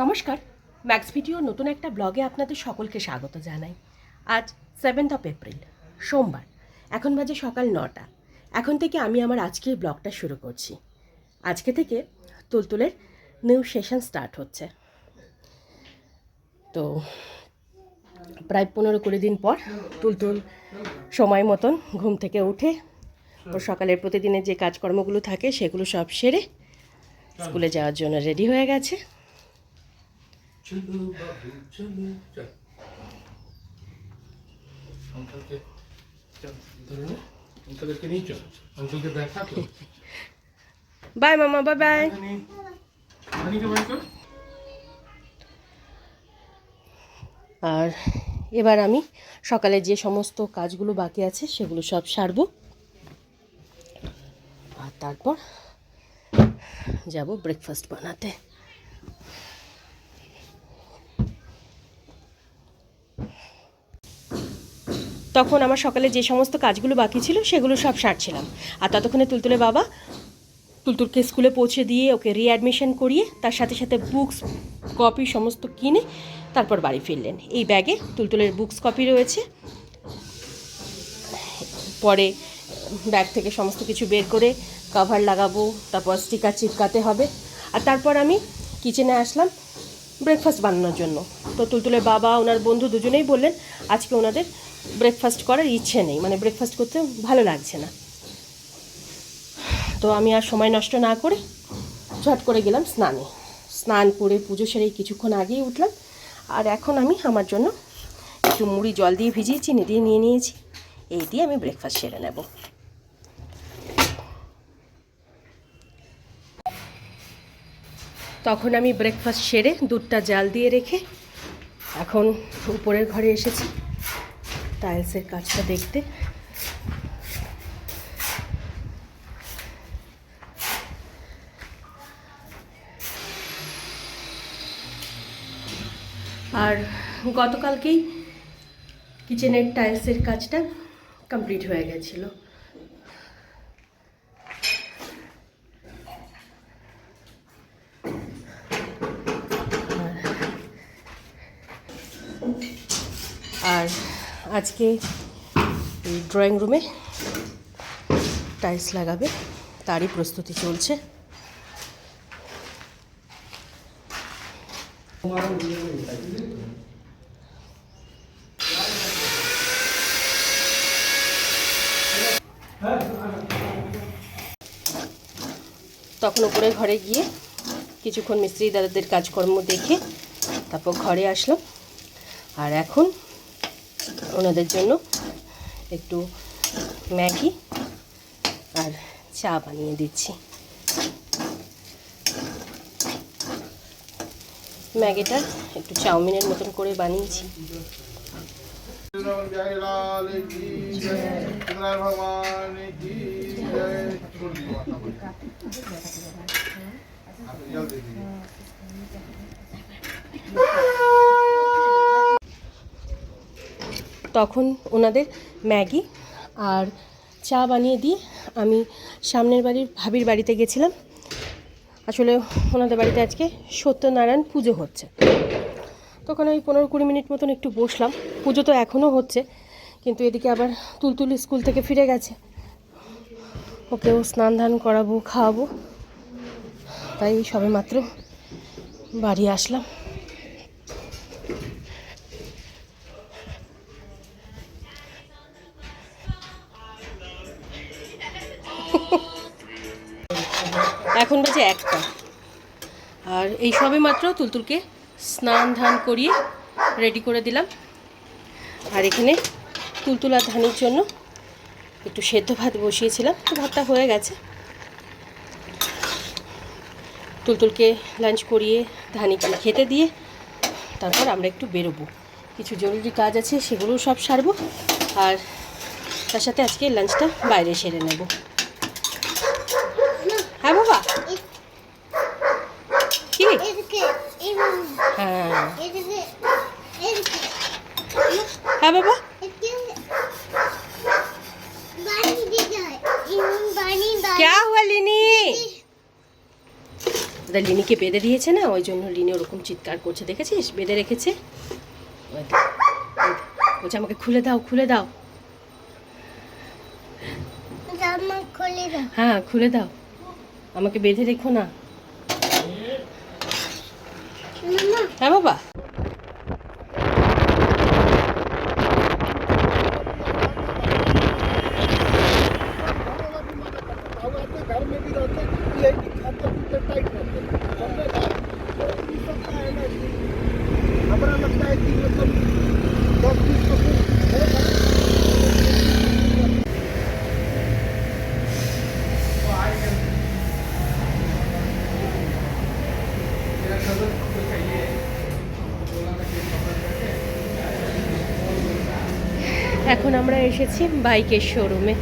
নমস্কার। Max video নতুন একটা ব্লগে আপনাদের সকলকে স্বাগত জানাই। আজ সেভেন্থ অফ এপ্রিল সোমবার। এখন বাজে সকাল নটা। এখন থেকে আমি আমার আজকের ব্লগটা শুরু করছি। আজকে থেকে তুলতুলের নিউ সেশন স্টার্ট হচ্ছে। তো প্রায় পনেরো কুড়ি দিন পর তুলতুল সময় মতন ঘুম থেকে উঠে ওর সকালের প্রতিদিনের যে কাজকর্মগুলো থাকে সেগুলো সব সেরে স্কুলে যাওয়ার জন্য রেডি হয়ে গেছে। চলো বাবু চলো চল। অঙ্কলকে চল অঙ্কলকে নিয়ে চল। অঙ্কলকে দেখা তো। বাই মামা বাই বাই। আর এবার আমি সকালে যে সমস্ত কাজগুলো বাকি আছে সেগুলো সব সারবো। আর তারপর যাব ব্রেকফাস্ট বানাতে। তখন আমার সকালে যে সমস্ত কাজগুলো বাকি ছিল সেগুলো সব সারছিলাম। আর ততক্ষণে তুলতুলে বাবা তুলতুলকে স্কুলে পৌঁছে দিয়ে ওকে রিঅ্যাডমিশন করিয়ে তার সাথে সাথে বুকস কপি সমস্ত কিনে তারপর বাড়ি ফিরলেন। এই ব্যাগে তুলতুলের বুকস কপি রয়েছে। পরে ব্যাগ থেকে সমস্ত কিছু বের করে কভার লাগাবো, তারপর স্টিকার চিপকাতে হবে। আর তারপর আমি কিচেনে আসলাম। ব্রেকফাস্ট বানানোর জন্য। তো তুলতুলের বাবা, ওনার বন্ধু দুজনেই বললেন, আজকে ওনাদের ব্রেকফাস্ট করার ইচ্ছে নেই। মানে ব্রেকফাস্ট করতে ভালো লাগছে না। তো আমি আর সময় নষ্ট না করে ঝট করে গেলাম স্নানে। স্নান করে পুজো সেরে কিছুক্ষণ আগেই উঠলাম। আর এখন আমি আমার জন্য একটু মুড়ি জল দিয়ে ভিজিয়ে চিনি দিয়ে নিয়ে নিয়েছি। এই দিয়ে আমি ব্রেকফাস্ট সেরে নেব। তখন আমি ব্রেকফাস্ট সেরে দুধটা জাল দিয়ে রেখে এখন উপরের ঘরে এসেছি টাইলসের কাজটা দেখতে। আর গতকালকেই কিচেনের টাইলসের কাজটা কমপ্লিট হয়ে গেছিল। আর আজকে এই ড্রয়িং রুমে টাইলস লাগাবে, তারই প্রস্তুতি চলছে। তখন উপরে ঘরে গিয়ে কিছুক্ষণ মিস্ত্রি দাদাদের কাজকর্ম দেখে তারপর ঘরে আসলাম। আর এখন ওনাদের জন্য একটু ম্যাগি আর চা বানিয়ে দিচ্ছি। ম্যাগিটা একটু চাউমিনের মতন করে বানিয়েছি। लाल তখন ওনাদের ম্যাগি আর চা বানিয়ে দিয়ে আমি সামনের বাড়ির ভাবির বাড়িতে গেছিলাম। আসলে ওনাদের বাড়িতে আজকে সত্যনারায়ণ পুজো হচ্ছে। তখন ওই পনেরো কুড়ি মিনিট মতন একটু বসলাম। পুজো তো এখনও হচ্ছে, কিন্তু এদিকে আবার তুলতুল স্কুল থেকে ফিরে গেছে। ওকেও স্নান ধান করাবো, খাওয়াবো। তাই সবে মাত্র বাড়ি আসলাম। এখন বাজে একটা। আর এই সবে মাত্র তুলতুলকে স্নান ধান করিয়ে রেডি করে দিলাম। আর এখানে তুলতুল আর ধানের জন্য একটু সেদ্ধ ভাত বসিয়েছিলাম, তো ভাতটা হয়ে গেছে। তুলতুলকে লাঞ্চ করিয়ে ধানিকে খেতে দিয়ে তারপর আমরা একটু বেরোবো। কিছু জরুরি কাজ আছে সেগুলো সব সারবো। আর তার সাথে আজকে লাঞ্চটা বাইরে সেরে নেব হ্যাঁ বাবা কি এদিকে এবং হ্যাঁ এদিকে এদিকে হ্যাঁ বাবা এদিকে বানি দিতে হয় এবং বানি বানি क्या हुआ लिनी ওদের লিনিকে বেঁধে দিয়েছে না ওই জন্য লিনি ওরকম চিৎকার করছে দেখেছিস বেঁধে রেখেছে ওই দেখ, ওই দেখ। বলছে আমাকে খুলে দাও খুলে দাও জামা খুলে দাও হ্যাঁ খুলে দাও আমাকে বেঁধে রেখো না হ্যাঁ বাবা এখন আমরা এসেছি বাইকের শোরুমে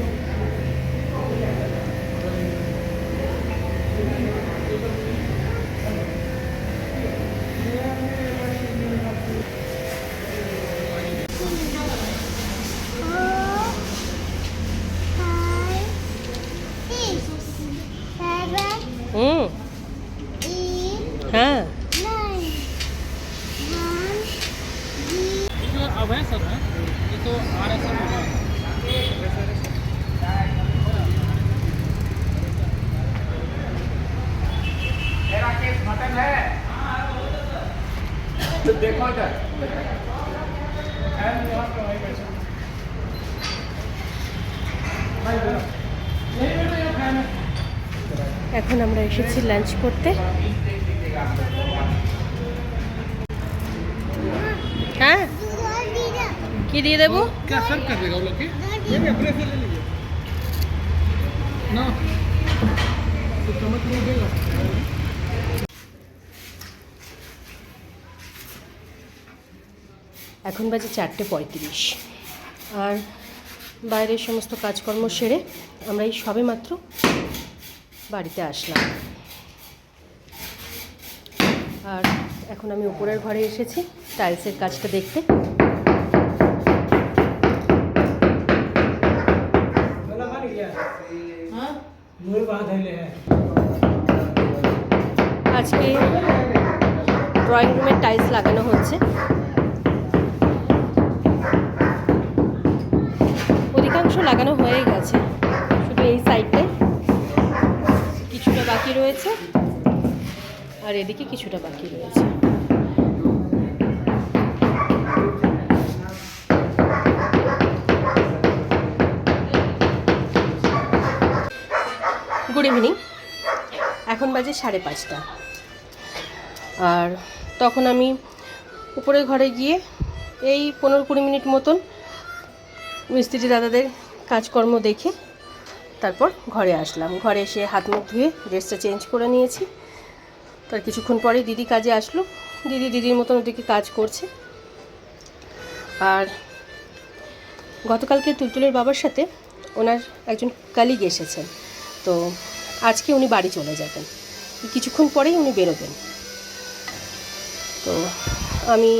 হ্যাঁ? আমরা এসেছি লাঞ্চ করতে। হ্যাঁ? কি দিয়ে দেবো? এখন বাজে চারটে পঁয়ত্রিশ। আর বাইরের সমস্ত কাজকর্ম সেরে আমরা এই সবে মাত্র বাড়িতে আসলাম। আর এখন আমি উপরের ঘরে এসেছি টাইলসের কাজটা দেখতে। আজকে ড্রয়িং রুমের টাইলস লাগানো হচ্ছে। অধিকাংশ লাগানো হয়ে গেছে। বাকি রয়েছে। আর এদিকে কিছুটা বাকি রয়েছে। গুড ইভিনিং এখন বাজে সাড়ে পাঁচটা। আর তখন আমি উপরের ঘরে গিয়ে এই পনেরো কুড়ি মিনিট মতন মিস্ত্রি দাদাদের কাজকর্ম দেখে তারপর ঘরে আসলাম। ঘরে এসে হাত মুখ ধুয়ে ড্রেসটা চেঞ্জ করে নিয়েছি। তার কিছুক্ষণ পরে দিদি কাজে আসলো। দিদি দিদির মতন ওদিকে কাজ করছে। আর গতকালকে তুলতুলের বাবার সাথে ওনার একজন কালিগ এসেছেন তো আজকে উনি বাড়ি চলে যাবেন। কিছুক্ষণ পরেই উনি বেরোবেন। তো আমি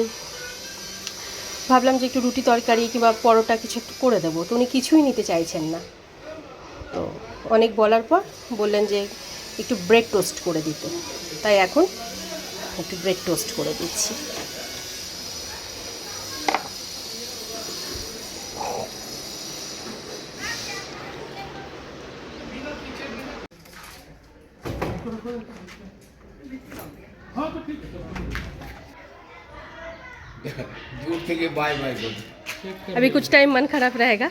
ভাবলাম যে একটু রুটি তরকারি কিংবা পরোটা কিছু একটু করে দেবো। তো উনি কিছুই নিতে চাইছেন না। তো অনেক বলার পর বললেন যে একটু ব্রেড টোস্ট করে দিতে তাই এখন একটু ব্রেড টোস্ট করে দিচ্ছি हाँ तो ठीक है दूर থেকে বাই বাই বল अभी कुछ टाइम मन खराब रहेगा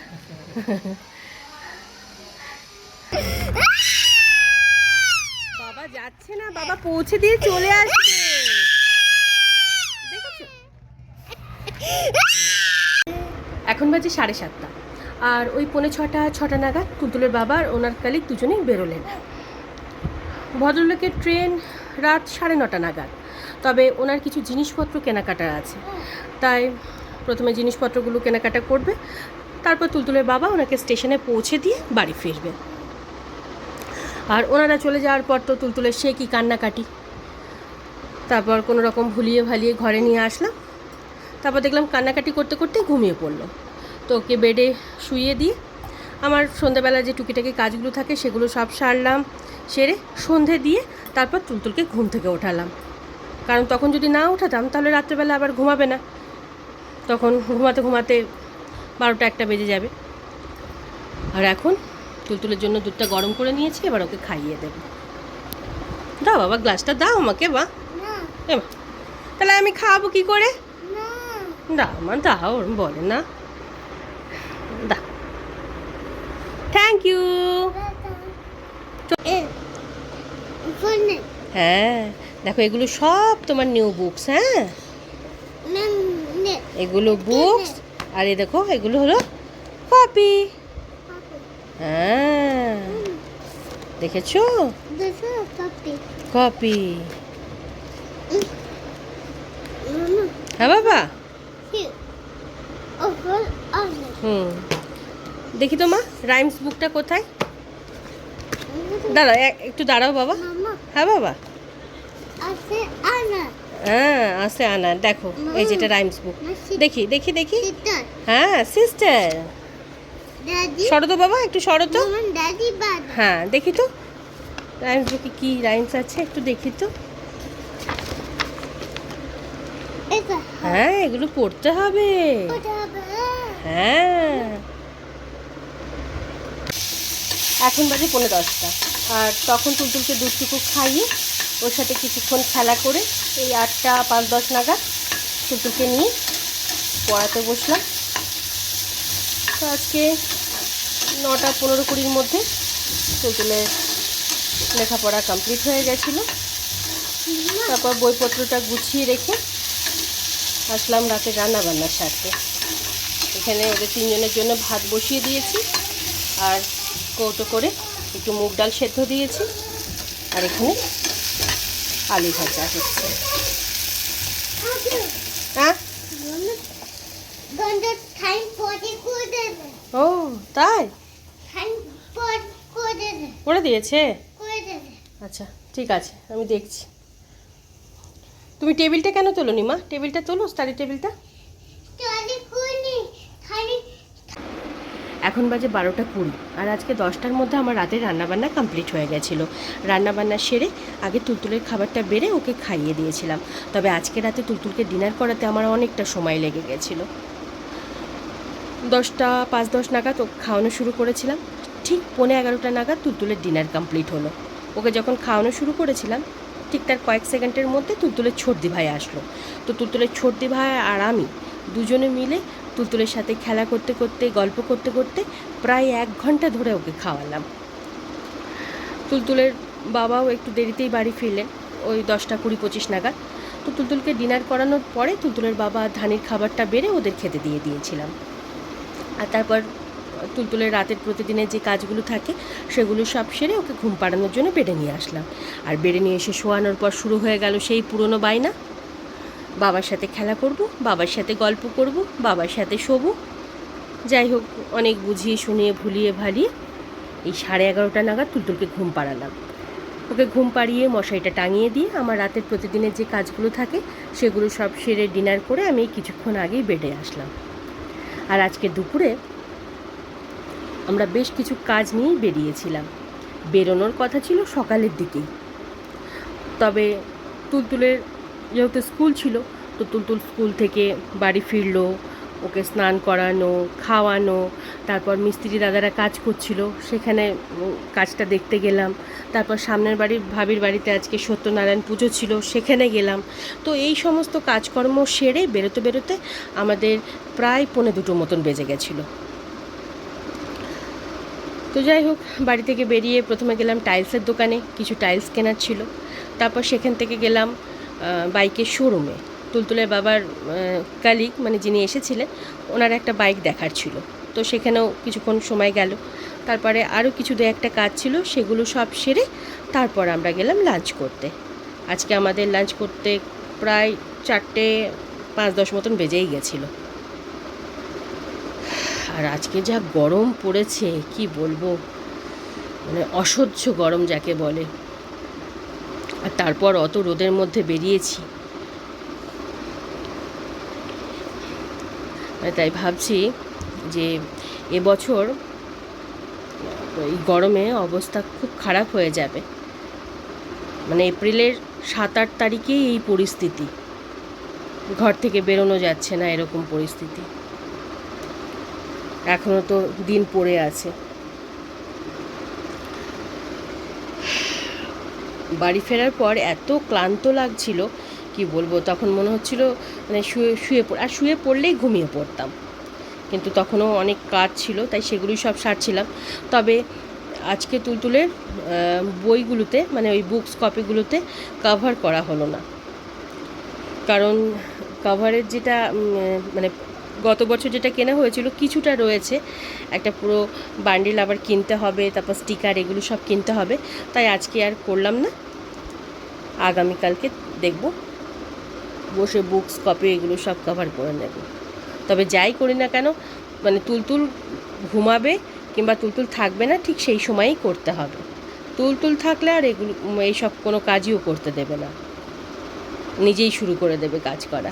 পৌঁছে দিয়ে চলে আসবে। এখন বাজে সাড়ে সাতটা। আর ওই পৌনে ছটা ছটা নাগাদ তুলতুলের বাবা আর ওনার কালিক দুজনেই বেরোলেন। ভদ্রলোকের ট্রেন রাত সাড়ে নটা নাগাদ। তবে ওনার কিছু জিনিসপত্র কেনাকাটার আছে। তাই প্রথমে জিনিসপত্রগুলো কেনাকাটা করবে, তারপর তুলতুলের বাবা ওনাকে স্টেশনে পৌঁছে দিয়ে বাড়ি ফিরবে। আর ওনারা চলে যাওয়ার পর তো তুলতুলে সে কি কান্নাকাটি? তারপর কোনো রকম ভুলিয়ে ভালিয়ে ঘরে নিয়ে আসলাম। তারপর দেখলাম কান্নাকাটি করতে করতে ঘুমিয়ে পড়ল। তো ওকে বেডে শুইয়ে দিয়ে আমার সন্ধ্যাবেলা যে টুকিটাকি কাজগুলো থাকে সেগুলো সব সারলাম, সেরে সন্ধে দিয়ে তারপর তুলতুলকে ঘুম থেকে ওঠালাম। কারণ তখন যদি না ওঠাতাম তাহলে রাত্রেবেলা আবার ঘুমাবে না। তখন ঘুমাতে ঘুমাতে বারোটা একটা বেজে যাবে। আর এখন তুলতুলের জন্য দুধটা গরম করে নিয়েছি এবার ওকে খাইয়ে দেবো। দাও বাবা গ্লাসটা দাও আমাকে বা। তাহলে আমি খাওয়াবো কি করে? দাও মা দাও ওরম বলে না। থ্যাংক ইউ হ্যাঁ দেখো এগুলো সব তোমার নিউ বুকস হ্যাঁ? এগুলো বুকস আর এই দেখো এগুলো হলো কপি হ্যাঁ। দেখেছ? কপি হ্যাঁ বাবা। হুম। দেখি তো মা রাইমস বুকটা কোথায়? দাঁড়াও এক- একটু দাঁড়াও বাবা। হ্যাঁ বাবা। হ্যাঁ আছে আনা। দেখো এই যেটা রাইমস বুক দেখি দেখি দেখি। হ্যাঁ সিস্টার সরো তো বাবা একটু সরো তো হ্যাঁ দেখি তো। রাইমস বুকে কি রাইমস আছে একটু দেখি তো। হ্যাঁ এগুলো পড়তে হবে। হবে হ্যাঁ। এখন বাজে পনেরো দশটা। আর তখন টুলটুলকে দুধটুকু খাইয়ে ওর সাথে কিছুক্ষণ খেলা করে এই আটটা পাঁচ দশ নাগাদ টুলটুলকে নিয়ে পড়াতে বসলাম। তো আজকে নটা পনেরো কুড়ির মধ্যে টুলটুলের লেখাপড়া কমপ্লিট হয়ে গেছিল। তারপর বইপত্রটা গুছিয়ে রেখে আসলাম রাতে রান্না বান্নার সাথে। এখানে ওদের তিনজনের জন্য ভাত বসিয়ে দিয়েছি আর কৌটো করে একটু মুগ ডাল সেদ্ধ দিয়েছি আর এখানে আলু ভাজা হচ্ছে। হ্যাঁ ও তাই? করে দিয়েছে? আচ্ছা ঠিক আছে আমি দেখছি। তুমি টেবিলটা কেন তোলো নি মা? টেবিলটা তোলো স্টাডি টেবিলটা। খালি এখন বাজে বারোটা কুড়ি আর আজকে দশটার মধ্যে আমার রাতের রান্নাবান্না কমপ্লিট হয়ে গেছিল। রান্নাবান্না সেরে আগে তুলতুলের খাবারটা বেড়ে ওকে খাইয়ে দিয়েছিলাম। তবে আজকে রাতে তুলতুলকে ডিনার করাতে আমার অনেকটা সময় লেগে গেছিল। দশটা পাঁচ দশ নাগাদ ও খাওয়ানো শুরু করেছিলাম। ঠিক পৌনে এগারোটা নাগাদ তুলতুলের ডিনার কমপ্লিট হলো। ওকে যখন খাওয়ানো শুরু করেছিলাম, ঠিক তার কয়েক সেকেন্ডের মধ্যে তুলতুলের ছর্দি ভাই আসলো। তো তুলতুলের ছর্দি ভাই আর আমি দুজনে মিলে তুলতুলের সাথে খেলা করতে করতে, গল্প করতে করতে প্রায় এক ঘণ্টা ধরে ওকে খাওয়ালাম। তুলতুলের বাবাও একটু দেরিতেই বাড়ি ফিরলেন, ওই দশটা কুড়ি পঁচিশ নাগাদ। তো তুলতুলকে ডিনার করানোর পরে তুলতুলের বাবা ধানির খাবারটা বেড়ে ওদের খেতে দিয়ে দিয়েছিলাম। আর তারপর তুলতুলের রাতের প্রতিদিনের যে কাজগুলো থাকে, সেগুলো সব সেরে ওকে ঘুম পাড়ানোর জন্য বেডে নিয়ে আসলাম। আর বেডে নিয়ে এসে শোয়ানোর পর শুরু হয়ে গেল সেই পুরনো বায়না। বাবার সাথে খেলা করব, বাবার সাথে গল্প করব, বাবার সাথে শোবো। যাই হোক, অনেক বুঝিয়ে শুনিয়ে ভুলিয়ে ভালিয়ে এই সাড়ে এগারোটা নাগাদ তুলতুলকে ঘুম পাড়ালাম। ওকে ঘুম পাড়িয়ে মশারিটা টাঙিয়ে দিয়ে আমার রাতের প্রতিদিনের যে কাজগুলো থাকে, সেগুলো সব সেরে ডিনার করে আমি কিছুক্ষণ আগেই বেডে আসলাম। আর আজকে দুপুরে আমরা বেশ কিছু কাজ নিয়েই বেরিয়েছিলাম। বেরোনোর কথা ছিল সকালের দিকেই। তবে তুলতুলের যেহেতু স্কুল ছিল, তো তুলতুল স্কুল থেকে বাড়ি ফিরলো, ওকে স্নান করানো, খাওয়ানো, তারপর মিস্ত্রি দাদারা কাজ করছিল, সেখানে কাজটা দেখতে গেলাম। তারপর সামনের বাড়ির ভাবির বাড়িতে আজকে সত্যনারায়ণ পুজো ছিল, সেখানে গেলাম। তো এই সমস্ত কাজকর্ম সেরে বেরোতে বেরোতে আমাদের প্রায় পৌনে দুটো মতন বেজে গেছিল। তো যাই হোক, বাড়ি থেকে বেরিয়ে প্রথমে গেলাম টাইলসের দোকানে, কিছু টাইলস কেনার ছিল। তারপর সেখান থেকে গেলাম বাইকের শোরুমে তুলতুলের বাবার কালিক মানে যিনি এসেছিলেন, ওনার একটা বাইক দেখার ছিল। তো সেখানেও কিছুক্ষণ সময় গেল। তারপরে আরও কিছু দু একটা কাজ ছিল, সেগুলো সব সেরে তারপর আমরা গেলাম লাঞ্চ করতে। আজকে আমাদের লাঞ্চ করতে প্রায় চারটে পাঁচ দশ মতন বেজেই গেছিল। আর আজকে যা গরম পড়েছে, কি বলব? মানে অসহ্য গরম যাকে বলে। আর তারপর অত রোদের মধ্যে বেরিয়েছি। মানে তাই ভাবছি যে এবছর এই গরমে অবস্থা খুব খারাপ হয়ে যাবে। মানে এপ্রিলের সাত আট তারিখেই এই পরিস্থিতি। ঘর থেকে বেরোনো যাচ্ছে না এরকম পরিস্থিতি। এখনও তো দিন পড়ে আছে। বাড়ি ফেরার পর এত ক্লান্ত লাগছিল কি বলব তখন মনে হচ্ছিল মানে শুয়ে শুয়ে পড় আর শুয়ে পড়লেই ঘুমিয়ে পড়তাম। কিন্তু তখনও অনেক কাজ ছিল তাই সেগুলোই সব সারছিলাম। তবে আজকে তুলতুলের আহ, বইগুলোতে মানে ওই বুকস কপিগুলোতে কভার করা হলো না। কারণ কভারের যেটা মানে গত বছর যেটা কেনা হয়েছিল কিছুটা রয়েছে। একটা পুরো বান্ডিল আবার কিনতে হবে, তারপর স্টিকার এগুলো সব কিনতে হবে। তাই আজকে আর করলাম না। আগামীকালকে দেখব। বসে বুকস কপি এগুলো সব কভার করে নেব। তবে যাই করি না কেন মানে তুলতুল ঘুমাবে কিংবা তুলতুল থাকবে না, ঠিক সেই সময়ই করতে হবে। তুলতুল থাকলে আর এগুলো এইসব কোনো কাজইও করতে দেবে না। নিজেই শুরু করে দেবে কাজ করা।